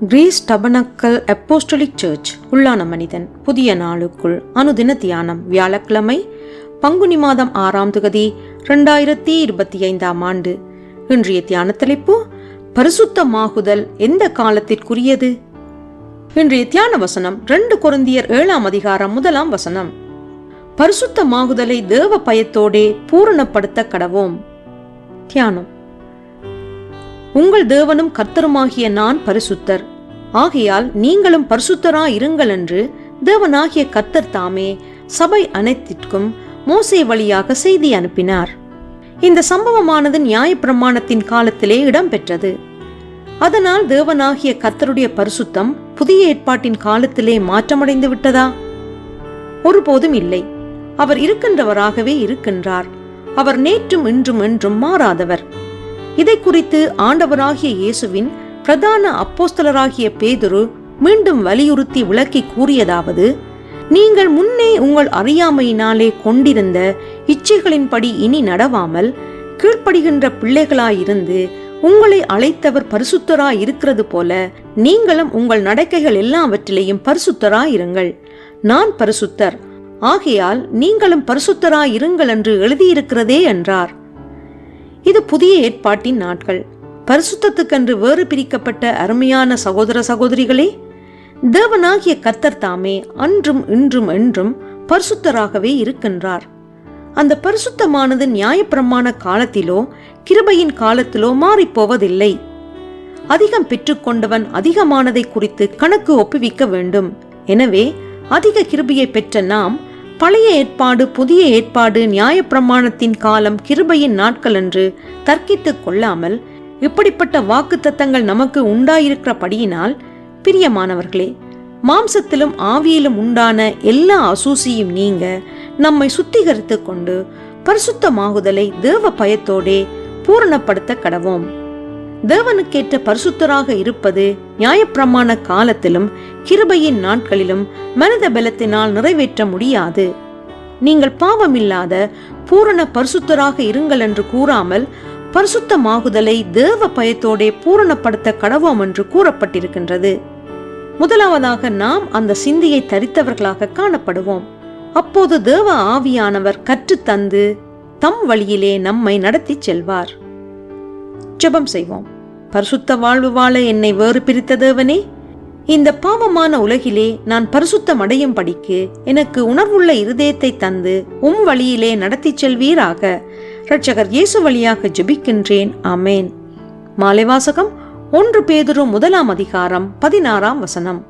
Greece tabernacle apostolic search உள்ளான மனிதன் புதிய நாளுக்குள் அனுதின தியானம் வியாழக்கிழமை பங்குனி மாதம் ஆறாம் தொகுதி ரெண்டாயிரத்தி இருபத்தி ஐந்தாம் ஆண்டு. இன்றைய தியான தலைப்பு பரிசுத்தமாகுதல் எந்த காலத்திற்குரியது? இன்றைய தியான வசனம் ரெண்டு கொரிந்தியர் ஏழாம் அதிகாரம் முதலாம் வசனம். பரிசுத்தமாகுதலை தேவ பயத்தோடே பூரணப்படுத்த கடவோம். தியானம். உங்கள் தேவனும் கர்த்தருமாகிய நான் பரிசுத்தர். ஆகையால் நீங்களும் பரிசுத்தரா இருங்கள் என்று தேவனாகிய கர்த்தர் தாமே சபை அனைத்திற்கும் மோசே வழியாக செய்தி அனுப்பினார். இந்த சம்பவமானது நியாயப்பிரமாணத்தின் காலத்திலே இடம்பெற்றது. அதனால் தேவனாகிய கர்த்தருடைய பரிசுத்தம் புதிய ஏற்பாட்டின் காலத்திலே மாற்றமடைந்து விட்டதா? ஒருபோதும் இல்லை. அவர் இருக்கின்றவராகவே இருக்கின்றார். அவர் நேற்றும் இன்றும் என்றும் மாறாதவர். இதை குறித்து ஆண்டவராகிய இயேசுவின் பிரதான அப்போஸ்தலராகிய பேதுரு மீண்டும் வலியுறுத்தி விளக்கி கூறியதாவது நீங்கள் முன்னே உங்கள் அறியாமையினாலே கொண்டிருந்த இச்சைகளின்படி இனி நடவாமல் கீழ்ப்படுகின்ற பிள்ளைகளாயிருந்து உங்களை அழைத்தவர் பரிசுத்தராய் இருக்கிறது போல நீங்களும் உங்கள் நடக்கைகள் எல்லாவற்றிலேயும் பரிசுத்தராய் இருங்கள் நான் பரிசுத்தர். ஆகையால் நீங்களும் பரிசுத்தராய் இருங்கள் என்று எழுதியிருக்கிறதே என்றார். இது புதிய ஏற்பாட்டின் நாட்கள். பரிசுத்தத்துக்கென்று வேறு பிரிக்கப்பட்ட அருமையான சகோதர சகோதரிகளே தேவனாகிய கத்தர் தாமே அன்றும் இன்றும் என்றும் பரிசுத்தராகவே இருக்கின்றார். அந்த பரிசுத்தமானது நியாயப்பிரமாண காலத்திலோ கிருபையின் காலத்திலோ மாறிப்போவதில்லை. அதிகம் பெற்றுக்கொண்டவன் அதிகமானதை குறித்து கணக்கு ஒப்புவிக்க வேண்டும். எனவே அதிக கிருபியை பெற்ற நாம் பழைய ஏற்பாடு புதிய ஏற்பாடு நியாயப்பிரமாணத்தின் காலம் கிருபையின் நாட்கள் என்று தர்க்கித்துக் கொள்ளாமல் இப்படிப்பட்ட வாக்குத்தத்தங்கள் நமக்கு உண்டாயிருக்கிறபடியினால் பிரியமானவர்களே மாம்சத்திலும் ஆவியிலும் உண்டான எல்லா அசூசியும் நீங்க நம்மை சுத்திகரித்து கொண்டு பரிசுத்தமாகுதலை தேவ பயத்தோடே பூரணப்படுத்த கடவோம். தேவனுக்கேற்ற பரிசுத்தராக இருப்பது நியாயப்பிரமாண காலத்திலும் கிருபையின் நாட்களிலும் மனித பலத்தினால் நிறைவேற்ற முடியாது. நீங்கள் பாவமில்லாத பூரண பரிசுத்தராக இருங்கள் என்று கூறாமல் பரிசுத்தமாகுதலை தேவ பயத்தோடே பூரணப்படுத்த கடவோம் என்று கூறப்பட்டிருக்கின்றது. முதலாவதாக நாம் அந்த சிந்தியை தரித்தவர்களாக காணப்படுவோம். அப்போது தேவ ஆவியானவர் கற்றுத்தந்து தம் வழியிலே நம்மை நடத்திச் செல்வார். ஜெபம் செய்வோம். பரிசுத்த வாழ்வு வாழ என்னை வேறு பிரித்த தேவனே இந்த பாவமான உலகிலே நான் பரிசுத்தம் அடையும் படிக்கு எனக்கு உணர்வுள்ள இருதயத்தை தந்து உம் வழியிலே நடத்திச் செல்வீராக. இரட்சகர் இயேசு வழியாக ஜெபிக்கின்றேன். ஆமேன். மாலை வாசகம் ஒன்று பேதுரு முதலாம் அதிகாரம் பதினாறாம் வசனம்.